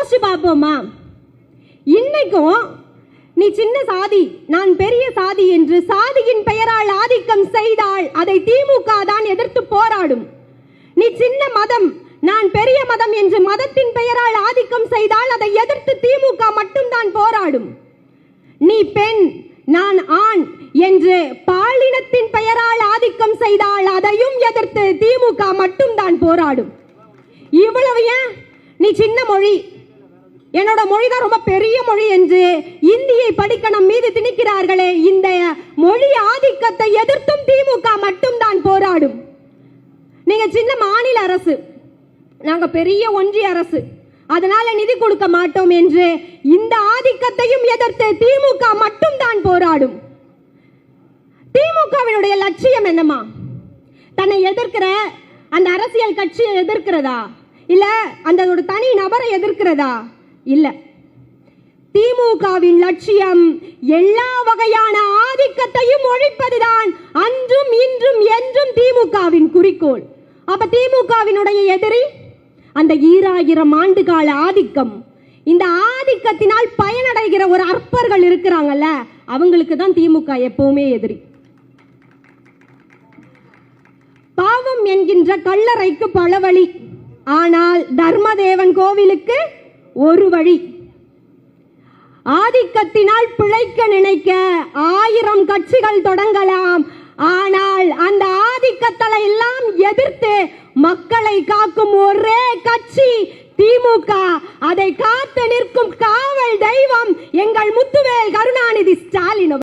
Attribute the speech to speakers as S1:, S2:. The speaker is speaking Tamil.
S1: யோசிச்சு பார்ப்போமா? இன்னைக்கும் நீ சின்ன சாதி நான் பெரிய சாதி என்று சாதியின் பெயரால் ஆதிக்கம் செய்தால் அதை திமுக தான் எதிர்த்து போராடும். நீ சின்ன மதம் நான் பெரிய மதம் என்று மதத்தின் பெயரால் ஆதிக்கம் செய்தால் அதை எதிர்த்து திமுக மட்டும்தான் போராடும். நீ பெண் நான் ஆண் என்று பாலினத்தின் பெயரால் ஆதிக்கம் செய்தால் அதையும் எதிர்த்து திமுக மட்டும்தான் போராடும். இவ்வளவு ஏன்? நீ சின்ன மொழி என்னோட மொழி தான் ரொம்ப பெரிய மொழி என்று இந்தியை படிக்க நம் மீது திணிக்கிறார்களே இந்த மொழி ஆதிக்கத்தை எதிர்த்தும் திமுக மட்டும்தான் போராடும். நீங்க சின்ன மாநில அரசு நாங்க பெரிய ஒன்றிய அரசு அதனால நிதி கொடுக்க மாட்டோம் என்று இந்த ஆதிக்கத்தையும் எதிர்த்து திமுக மட்டும்தான் போராடும். திமுகவினுடைய லட்சியம் என்னமா தன்னை எதிர்க்கிற அந்த அரசியல் கட்சியை எதிர்க்கிறதா? இல்ல அந்த ஒரு தனி நபரை எதிர்க்கிறதா? இல்ல. திமுகவின் லட்சியம் எல்லா வகையான ஆதிக்கத்தையும் ஒழிப்பதுதான் அன்றும் இன்றும் என்றும் திமுகவின் குறிக்கோள். அப்ப திமுகவினுடைய எதிரி அந்த ஈராயிரம் ஆண்டு கால ஆதிக்கம் இந்த ஆதிக்கத்தினால் பயனடைகிற ஒரு அற்பர்கள் இருக்கிறாங்கல்ல அவங்களுக்கு தான் திமுக எப்பவுமே எதிரி. பாவம் என்கின்ற கல்லறைக்கு பல வழி. ஆனால் தர்மதேவன் கோவிலுக்கு ஒரு வழி. ஆதிக்கத்தினால் பிழைக்க நினைக்க ஆயிரம் கட்சிகள் தொடங்கலாம். ஆனால் அந்த ஆதிக்கத்தலை எல்லாம் எதிர்த்து மக்களை காக்கும் ஒரே கட்சி திமுக. அதை காத்து நிற்கும் காவல் தெய்வம் எங்கள் முத்துவேல் கருணாநிதி ஸ்டாலின்